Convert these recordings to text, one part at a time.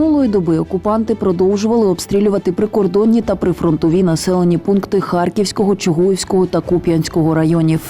Минулої доби окупанти продовжували обстрілювати прикордонні та прифронтові населені пункти Харківського, Чугуївського та Куп'янського районів.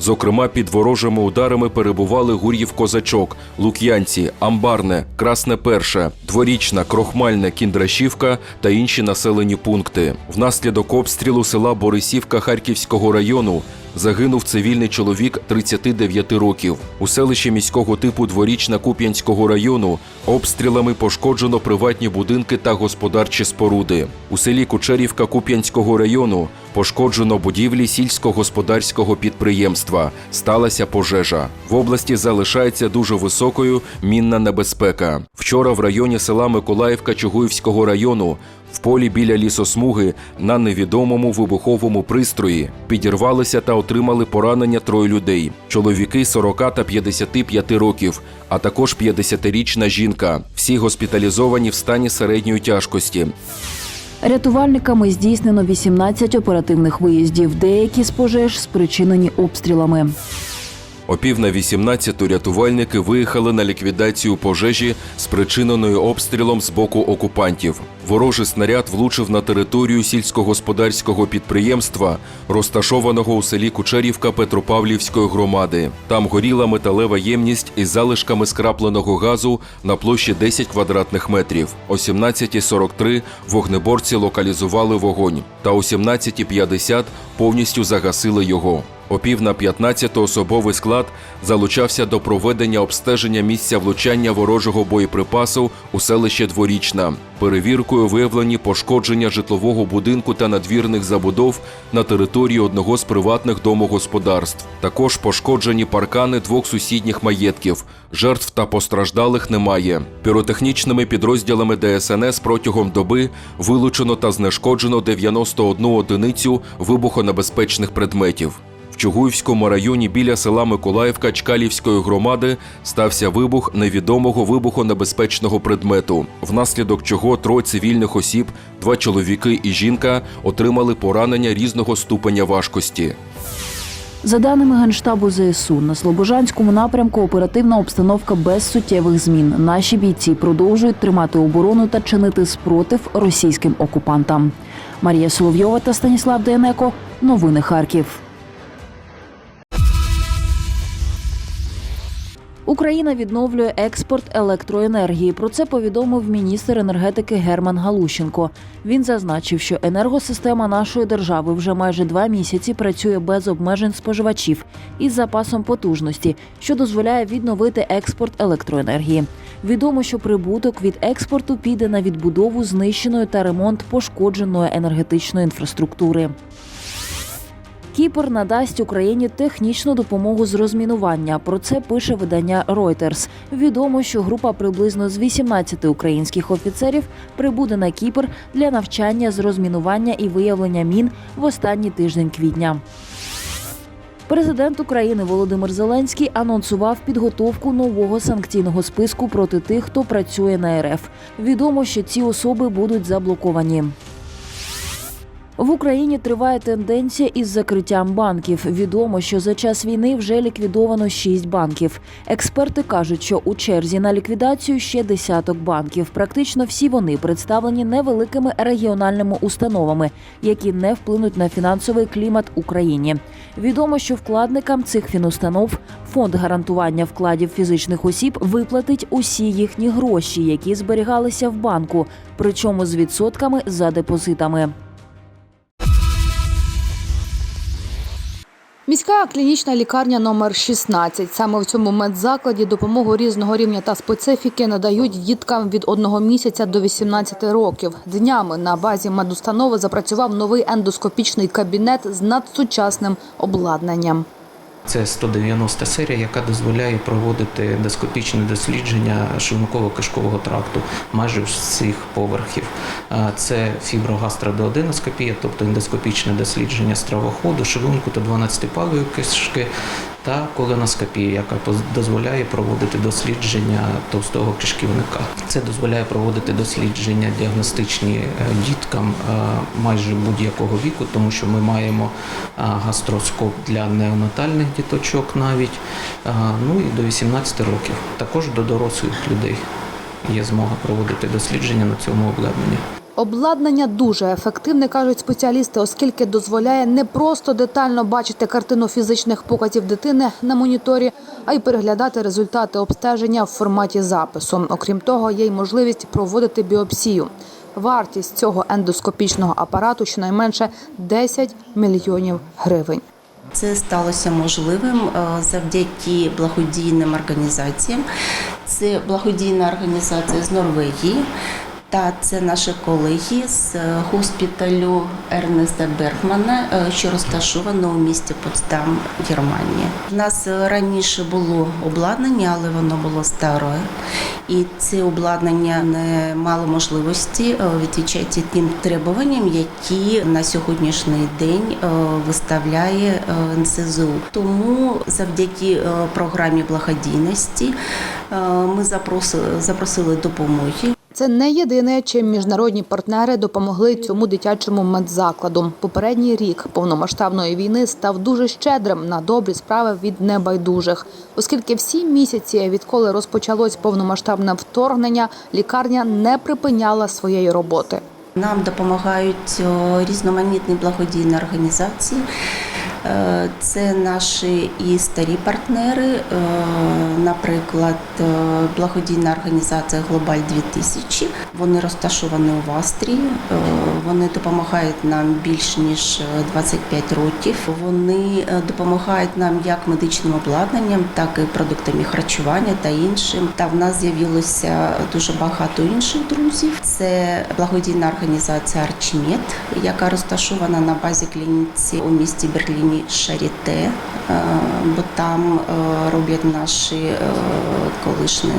Зокрема, під ворожими ударами перебували Гур'їв Козачок, Лук'янці, Амбарне, Красне Перше, Дворічна, Крохмальне, Кіндрашівка та інші населені пункти. Внаслідок обстрілу села Борисівка Харківського району загинув цивільний чоловік 39 років. У селищі міського типу Дворічна Куп'янського району обстрілами пошкоджено приватні будинки та господарчі споруди. У селі Кучерівка Куп'янського району пошкоджено будівлі сільськогосподарського підприємства. Сталася пожежа. В області залишається дуже високою мінна небезпека. Вчора в районі села Миколаївка Чугуївського району в полі біля лісосмуги на невідомому вибуховому пристрої підірвалися та отримали поранення троє людей: чоловіки 40 та 55 років, а також 50-річна жінка. Всі госпіталізовані в стані середньої тяжкості. Рятувальниками здійснено 18 оперативних виїздів. Деякі з пожеж спричинені обстрілами. О пів на 18 рятувальники виїхали на ліквідацію пожежі, спричиненої обстрілом з боку окупантів. Ворожий снаряд влучив на територію сільськогосподарського підприємства, розташованого у селі Кучерівка Петропавлівської громади. Там горіла металева ємність із залишками скрапленого газу на площі 10 квадратних метрів. О 17.43 вогнеборці локалізували вогонь, та о 17.50 повністю загасили його. О пів на 15 особовий склад залучався до проведення обстеження місця влучання ворожого боєприпасу у селище Дворічна. Перевіркою виявлені пошкодження житлового будинку та надвірних забудов на території одного з приватних домогосподарств. Також пошкоджені паркани двох сусідніх маєтків. Жертв та постраждалих немає. Піротехнічними підрозділами ДСНС протягом доби вилучено та знешкоджено 91 одиницю вибухонебезпечних предметів. Чугуївському районі біля села Миколаївка Чкалівської громади стався вибух невідомого вибухонебезпечного предмету, внаслідок чого троє цивільних осіб, два чоловіки і жінка отримали поранення різного ступеня важкості. За даними Генштабу ЗСУ, на Слобожанському напрямку оперативна обстановка без суттєвих змін. Наші бійці продовжують тримати оборону та чинити спротив російським окупантам. Марія Соловйова та Станіслав Денеко. Новини Харків. Україна відновлює експорт електроенергії. Про це повідомив міністр енергетики Герман Галущенко. Він зазначив, що енергосистема нашої держави вже майже два місяці працює без обмежень споживачів із запасом потужності, що дозволяє відновити експорт електроенергії. Відомо, що прибуток від експорту піде на відбудову знищеної та ремонт пошкодженої енергетичної інфраструктури. Кіпр надасть Україні технічну допомогу з розмінування. Про це пише видання Reuters. Відомо, що група приблизно з 18 українських офіцерів прибуде на Кіпр для навчання з розмінування і виявлення мін в останній тиждень квітня. Президент України Володимир Зеленський анонсував підготовку нового санкційного списку проти тих, хто працює на РФ. Відомо, що ці особи будуть заблоковані. В Україні триває тенденція із закриттям банків. Відомо, що за час війни вже ліквідовано шість банків. Експерти кажуть, що у черзі на ліквідацію ще десяток банків. Практично всі вони представлені невеликими регіональними установами, які не вплинуть на фінансовий клімат Україні. Відомо, що вкладникам цих фінустанов фонд гарантування вкладів фізичних осіб виплатить усі їхні гроші, які зберігалися в банку, причому з відсотками за депозитами. Міська клінічна лікарня номер 16. Саме в цьому медзакладі допомогу різного рівня та специфіки надають діткам від одного місяця до 18 років. Днями на базі медустанови запрацював новий ендоскопічний кабінет з надсучасним обладнанням. Це 190 серія, яка дозволяє проводити ендоскопічне дослідження шлунково-кишкового тракту майже всіх поверхів. Це фіброгастродоодиноскопія, тобто ендоскопічне дослідження стравоходу, шлунку та 12-палої кишки, та колоноскопія, яка дозволяє проводити дослідження товстого кишківника. Це дозволяє проводити дослідження діагностичні е, діткам е, майже будь-якого віку, тому що ми маємо е, гастроскоп для неонатальних діточок навіть, ну і до 18 років, також до дорослих людей. є змога проводити дослідження на цьому обладнанні. Обладнання дуже ефективне, кажуть спеціалісти, оскільки дозволяє не просто детально бачити картину фізичних показів дитини на моніторі, а й переглядати результати обстеження в форматі запису. Окрім того, є й можливість проводити біопсію. Вартість цього ендоскопічного апарату щонайменше 10 мільйонів гривень. Це сталося можливим е, завдяки благодійним організаціям. Це благодійна організація з Норвегії. Та це наші колеги з е, госпіталю Ернеста Бергмана, е, що розташовано у місті Потсдам, Германія. У нас е, раніше було обладнання, але воно було старе. І це обладнання не мало можливості відповідати тим требуванням, які на сьогоднішній день виставляє НСЗУ. Тому завдяки програмі благодійності ми запросили допомоги. Це не єдине, чим міжнародні партнери допомогли цьому дитячому медзакладу. Попередній рік повномасштабної війни став дуже щедрим на добрі справи від небайдужих, оскільки всі місяці, відколи розпочалось повномасштабне вторгнення, лікарня не припиняла своєї роботи. Нам допомагають різноманітні благодійні організації. Е, Це наші і старі партнери, е, наприклад, е, благодійна організація Глобаль 2000 Вони розташовані в Австрії. Вони допомагають нам більш ніж 25 років. Вони допомагають нам як медичним обладнанням, так і продуктами харчування та іншим. Та в нас з'явилося дуже багато інших друзів. Це благодійна організація Арчмет, яка розташована на базі клініці у місті Берліні Шаріте, е, бо там е, роблять наші е, колишні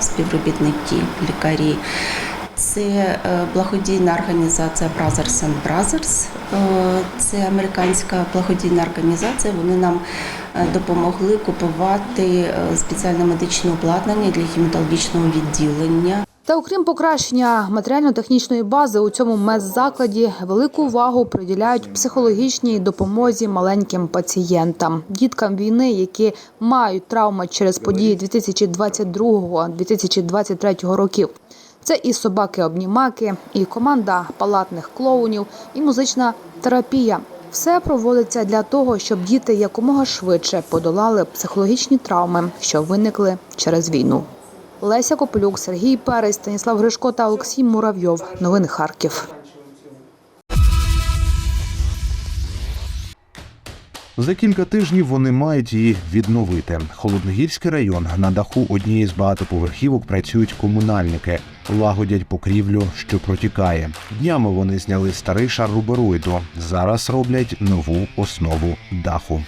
співробітники, лікарі. Це благодійна організація Brothers and Brothers. Це американська благодійна організація. Вони нам допомогли купувати спеціальне медичне обладнання для гематологічного відділення. Та окрім покращення матеріально-технічної бази у цьому медзакладі велику увагу приділяють психологічній допомозі маленьким пацієнтам, діткам війни, які мають травми через події 2022-2023 років. Це і собаки-обнімаки, і команда палатних клоунів, і музична терапія. Все проводиться для того, щоб діти якомога швидше подолали психологічні травми, що виникли через війну. Леся Кополюк, Сергій Перець, Станіслав Гришко та Олексій Муравйов. Новини Харків. За кілька тижнів вони мають її відновити. Холодногірський район на даху однієї з багатоповерхівок працюють комунальники, лагодять покрівлю, що протікає. Днями вони зняли старий шар рубероїду. Зараз роблять нову основу даху.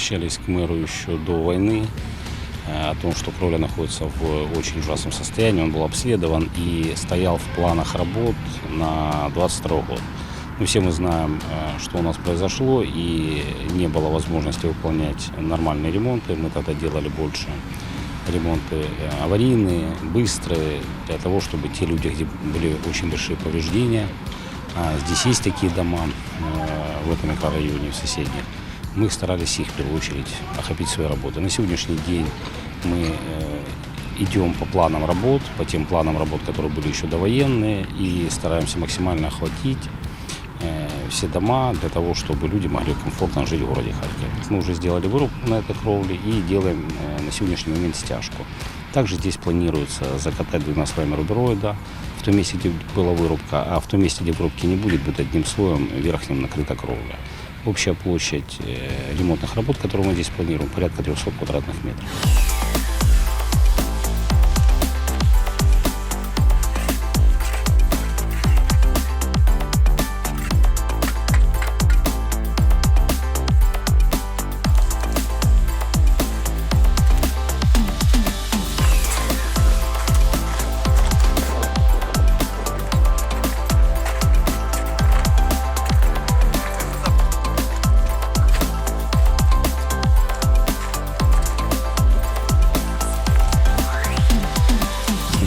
Обращались к мэру еще до войны э, о том, что кровля находится в очень ужасном состоянии. Он был обследован и стоял в планах работ на 22 год. Ну, все мы знаем, э, что у нас произошло, и не было возможности выполнять нормальные ремонты. Мы тогда делали больше ремонты э, аварийные, быстрые, для того, чтобы те люди, где были очень большие повреждения, а здесь есть такие дома в этом микрорайоне, в соседних, мы старались их в первую очередь охопить своей работой. На сегодняшний день мы э, идем по планам работ, по тем планам работ, которые были еще довоенные, и стараемся максимально охватить э, все дома для того, чтобы люди могли комфортно жить в городе Харьков. Мы уже сделали вырубку на этой кровле и делаем э, на сегодняшний момент стяжку. Также здесь планируется закатать двумя слоями рубероида в том месте, где была вырубка, а в том месте, где вырубки не будет, будет одним слоем верхним накрыта кровля. Общая площадь э, ремонтных работ, которые мы здесь планируем, порядка 300 квадратных метров.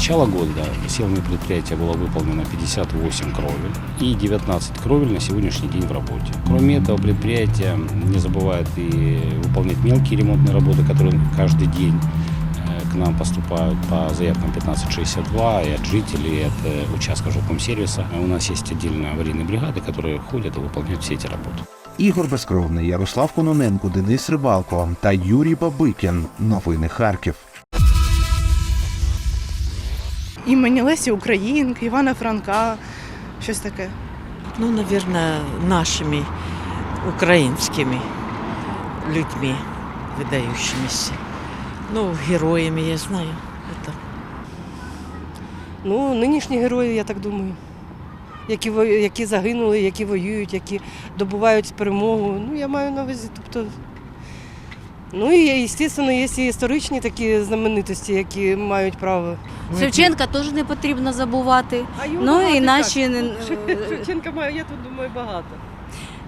начала года силами предприятия было выполнено 58 кровель и 19 кровель на сегодняшний день в работе. Кроме этого, предприятие не забывает и выполнять мелкие ремонтные работы, которые каждый день э, к нам поступают по заявкам 1562 и от жителей, и от э, участка жилкомсервиса. У нас есть отдельные аварийные бригады, которые ходят и выполняют все эти работы. Ігор Безкровний, Ярослав Кононенко, Денис Рибалко та Юрій Бабикін. Новини Харків. імені Лесі Українки, Івана Франка, щось таке. Ну, наверное, нашими украинскими людьми, выдающимися. Ну, героями, я знаю. Это Ну, нинішні герої, я так думаю. Які, які загинули, які воюють, які добувають перемогу. Ну, я маю на увазі, тобто. Ну і, звісно, є і історичні такі знаменитості, які мають право. Шевченка теж не потрібно забувати. А його Ну багато і так. наші е, Шевченка маю, я тут думаю, багато.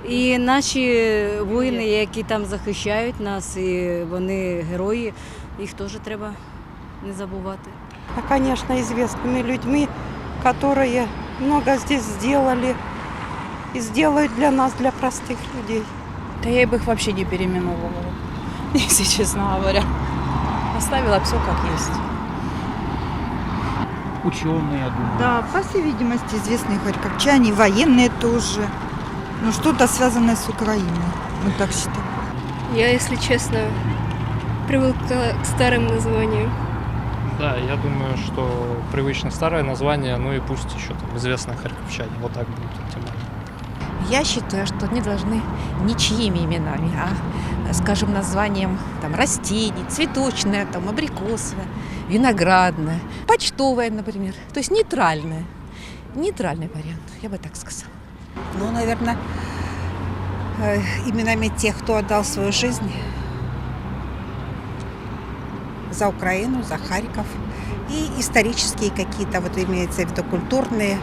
і наші воїни, які там захищають нас, і вони герої, їх теж треба не забувати. а, конечно, известными людьми, которые много здесь сделали и сделают для нас, для простых людей. Да я бы их вообще не переименовывала, если честно говоря. Оставила все как есть. Ученые, я думаю. Да, по всей видимости, известные харьковчане, военные тоже. Ну, что-то связанное с Украиной, мы так считаем. Я, якщо чесно, привикла к старим названням. Да, я думаю, что привычно старое название, ну и пусть еще там известные харьковчане, вот так будет оптимально. Я считаю, что не должны ничьими именами, а, скажем, названием там, растений, цветочное, там, абрикосовое, виноградное, почтовое, например. То есть нейтральное. Нейтральный вариант, я бы так сказала. Ну, наверное, именами тех, кто отдал свою жизнь за Украину, за Харьков. И исторические какие-то, вот имеется в виду культурные.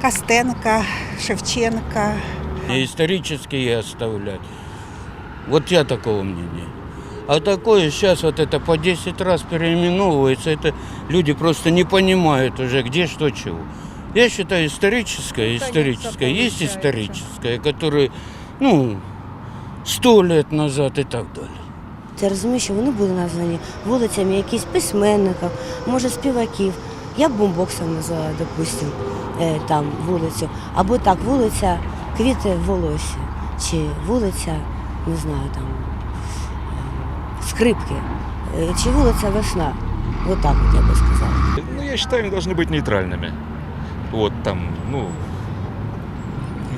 Костенко, Шевченко. Исторические оставлять. Вот я такого мнения. А такое сейчас вот это по 10 раз переименовывается, это люди просто не понимают уже, где что чего. Я считаю, историческое, историческое, есть историческое, которое, ну, сто лет назад и так далее. Я розумію, що вони були названі вулицями якихось письменників, може співаків. Я б бомбоксом назвала, допустим, е, там вулицю. Або так, вулиця Квіти волосся, чи вулиця, не знаю, там е, скрипки, е, чи вулиця Весна. Вот так вот я бы сказала. Ну, я считаю, они должны быть нейтральными. Вот там, ну,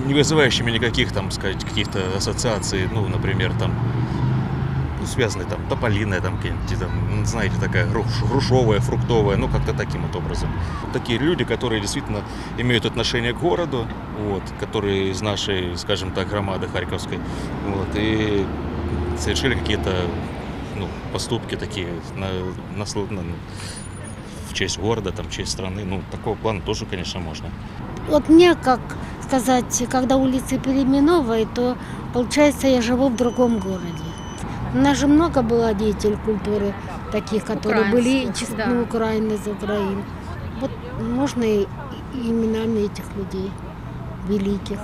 не вызывающими никаких, там, сказать, каких-то ассоциаций, ну, например, там, ну, связанные там тополиная, там, какие-нибудь, там, ну, знаете, такая груш- грушовая, фруктовая, ну, как-то таким вот образом. Такие люди, которые действительно имеют отношение к городу, вот, которые из нашей, скажем так, громады Харьковской, вот, и совершили какие-то, ну, поступки такие на, на, на- в честь города, там, в честь страны, ну, такого плана тоже, конечно, можно. Вот мне, как сказать, когда улицы переименовывают, то получается я живу в другом городе. У нас же много было деятелей культуры, таких, которые были чис- ну, Украины из Украины. Вот можно и именами этих людей великих,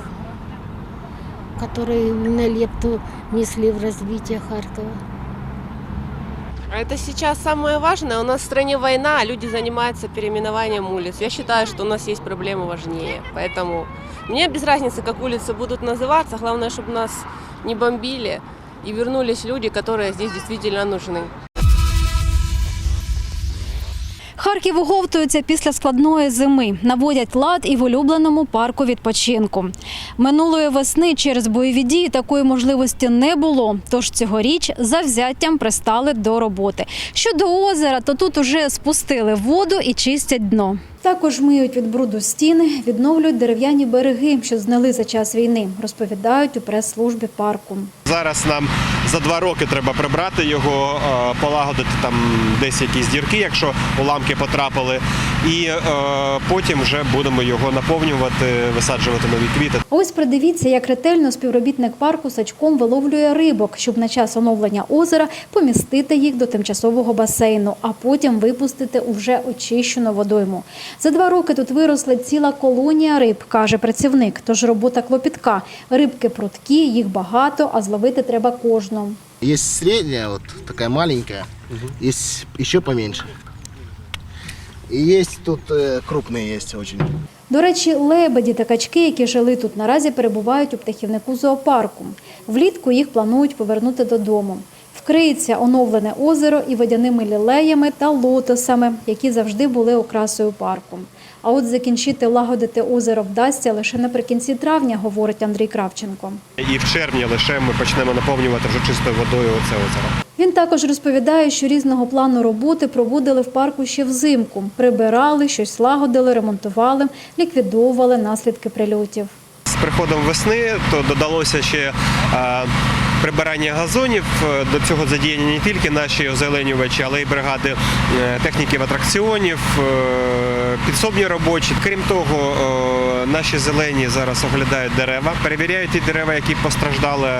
которые на лепту несли в развитие Харькова. А это сейчас самое важное. У нас в стране война, а люди занимаются переименованием улиц. Я считаю, что у нас есть проблемы важнее. Поэтому мне без разницы, как улицы будут называться. Главное, чтобы нас не бомбили и вернулись люди, которые здесь действительно нужны. Харків оговтується після складної зими, наводять лад і в улюбленому парку відпочинку. Минулої весни через бойові дії такої можливості не було. Тож цьогоріч завзяттям пристали до роботи. Щодо озера, то тут уже спустили воду і чистять дно. Також миють від бруду стіни, відновлюють дерев'яні береги, що знали за час війни, розповідають у прес-службі парку. Зараз нам за два роки треба прибрати його, е, полагодити там десь якісь дірки, якщо уламки потрапили, і е, потім вже будемо його наповнювати, висаджувати нові квіти. Ось придивіться, як ретельно співробітник парку сачком виловлює рибок, щоб на час оновлення озера помістити їх до тимчасового басейну, а потім випустити у вже очищену водойму. За два роки тут виросла ціла колонія риб, каже працівник. Тож робота клопітка. Рибки прудкі, їх багато, а зловити треба кожну. Есть средняя, вот такая маленькая, есть еще поменьше. И есть тут крупные есть очень. До речі, лебеді та качки, які жили тут, наразі перебувають у птахівнику зоопарку. Влітку їх планують повернути додому. Вкриється оновлене озеро і водяними лілеями та лотосами, які завжди були окрасою парку. А от закінчити лагодити озеро вдасться лише наприкінці травня, говорить Андрій Кравченко. І в червні лише ми почнемо наповнювати вже чистою водою це озеро. Він також розповідає, що різного плану роботи проводили в парку ще взимку. Прибирали, щось лагодили, ремонтували, ліквідовували наслідки прильотів. З приходом весни то додалося ще прибирання газонів. Е, До цього задіяні не тільки наші озеленювачі, але й бригади е, техніків атракціонів, е, підсобні робочі. Крім того, наші зелені зараз оглядають дерева, перевіряють ті дерева, які постраждали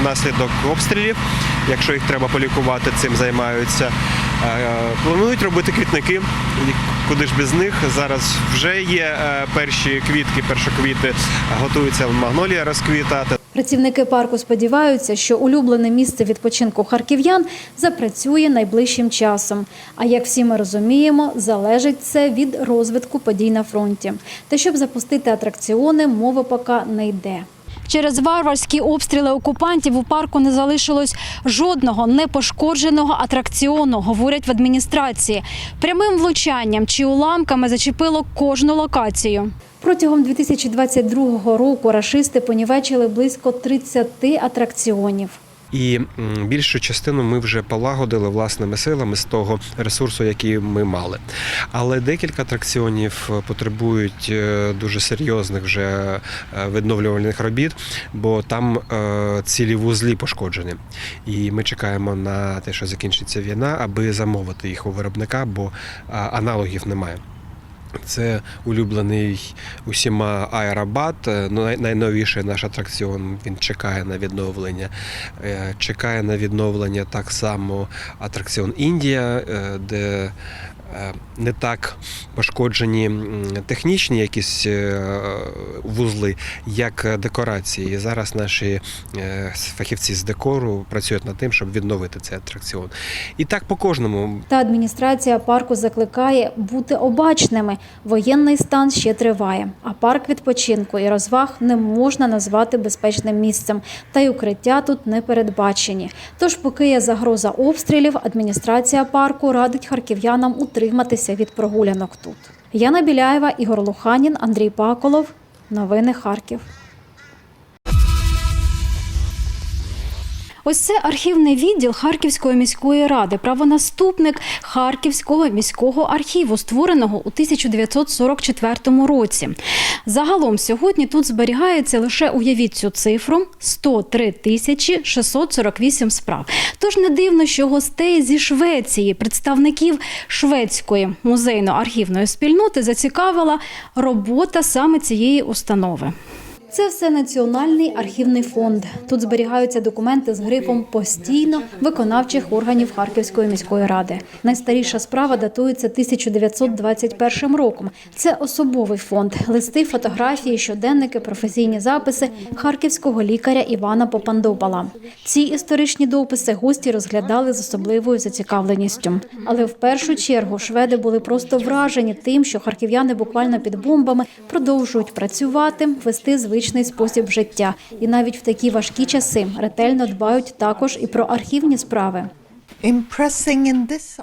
внаслідок обстрілів. Якщо їх треба полікувати, цим займаються. Планують робити квітники. Куди ж без них? Зараз вже є е, перші квітки, першоквіти, готується магнолія розквітати. Працівники парку сподіваються, що улюблене місце відпочинку харків'ян запрацює найближчим часом. А як всі ми розуміємо, залежить це від розвитку подій на фронті. Та щоб запустити атракціони, мова поки не йде. Через варварські обстріли окупантів у парку не залишилось жодного непошкодженого атракціону, говорять в адміністрації. Прямим влучанням чи уламками зачепило кожну локацію. Протягом 2022 року рашисти понівечили близько 30 атракціонів. І більшу частину ми вже полагодили власними силами з того ресурсу, який ми мали. Але декілька атракціонів потребують е, дуже серйозних вже е, відновлювальних робіт, бо там е, цілі вузлі пошкоджені. І ми чекаємо на те, що закінчиться війна, аби замовити їх у виробника, бо аналогів немає. Це улюблений усіма Аеробат, е, ну, най- найновіший наш атракціон. Він чекає на відновлення. Е, Чекає на відновлення так само атракціон Індія, е, де не так пошкоджені технічні якісь е, вузли, як декорації. І зараз наші е, фахівці з декору працюють над тим, щоб відновити цей атракціон. І так по кожному Та адміністрація парку закликає бути обачними. Воєнний стан ще триває, а парк відпочинку і розваг не можна назвати безпечним місцем, та й укриття тут не передбачені. Тож, поки є загроза обстрілів, адміністрація парку радить харків'янам утриматися від прогулянок тут. Яна Біляєва, Ігор Луханін, Андрій Паколов. Новини Харків. Ось це архівний відділ Харківської міської ради, правонаступник Харківського міського архіву, створеного у 1944 році. Загалом сьогодні тут зберігається лише уявіть цю цифру 103 тисячі 648 справ. Тож не дивно, що гостей зі Швеції, представників шведської музейно-архівної спільноти, зацікавила робота саме цієї установи. Це все Національний архівний фонд. Тут зберігаються документи з грифом постійно виконавчих органів Харківської міської ради. Найстаріша справа датується 1921 роком. Це особовий фонд, листи, фотографії, щоденники, професійні записи харківського лікаря Івана Попандопала. Ці історичні дописи гості розглядали з особливою зацікавленістю. Але в першу чергу шведи були просто вражені тим, що харків'яни буквально під бомбами продовжують працювати, вести звичний спосіб життя, і навіть в такі важкі часи ретельно дбають також і про архівні справи.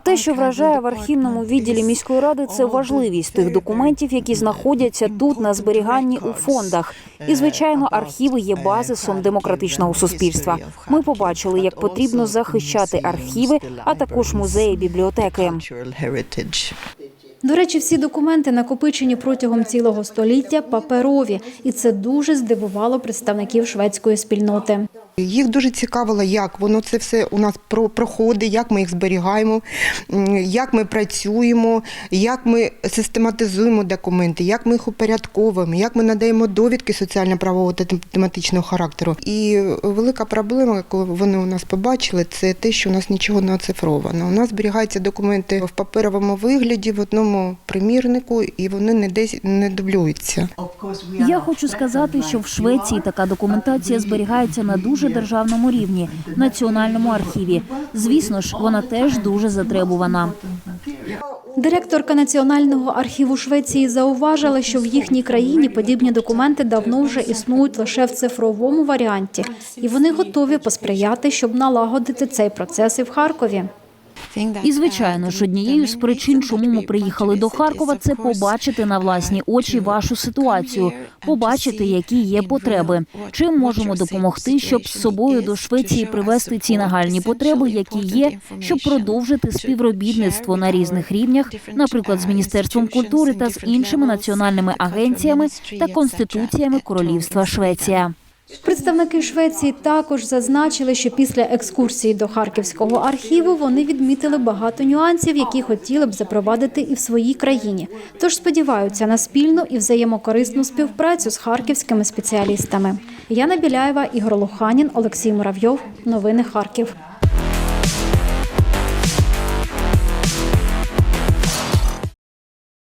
Те, що вражає в архівному відділі міської ради, це важливість тих документів, які знаходяться тут на зберіганні у фондах. І звичайно, архіви є базисом демократичного суспільства. Ми побачили, як потрібно захищати архіви, а також музеї, бібліотеки. До речі, всі документи, накопичені протягом цілого століття, паперові, і це дуже здивувало представників шведської спільноти. Їх дуже цікавило, як воно це все у нас про- проходить, як ми їх зберігаємо, як ми працюємо, як ми систематизуємо документи, як ми їх упорядковуємо, як ми надаємо довідки соціально-правового та тематичного характеру. І велика проблема, коли вони у нас побачили, це те, що у нас нічого не оцифровано. У нас зберігаються документи в паперовому вигляді в одному примірнику, і вони не десь не дублюються. Я хочу сказати, що в Швеції така документація зберігається на дуже державному рівні національному архіві. Звісно ж, вона теж дуже затребувана. Директорка Національного архіву Швеції зауважила, що в їхній країні подібні документи давно вже існують лише в цифровому варіанті, і вони готові посприяти, щоб налагодити цей процес і в Харкові. І звичайно ж, однією з причин, чому ми приїхали до Харкова, це побачити на власні очі вашу ситуацію, побачити, які є потреби, чим можемо допомогти, щоб з собою до Швеції привести ці нагальні потреби, які є, щоб продовжити співробітництво на різних рівнях, наприклад, з міністерством культури та з іншими національними агенціями та конституціями Королівства Швеція. Представники Швеції також зазначили, що після екскурсії до Харківського архіву вони відмітили багато нюансів, які хотіли б запровадити і в своїй країні. Тож сподіваються на спільну і взаємокорисну співпрацю з харківськими спеціалістами. Яна Біляєва, Ігор Луханін, Олексій Муравйов. Новини Харків.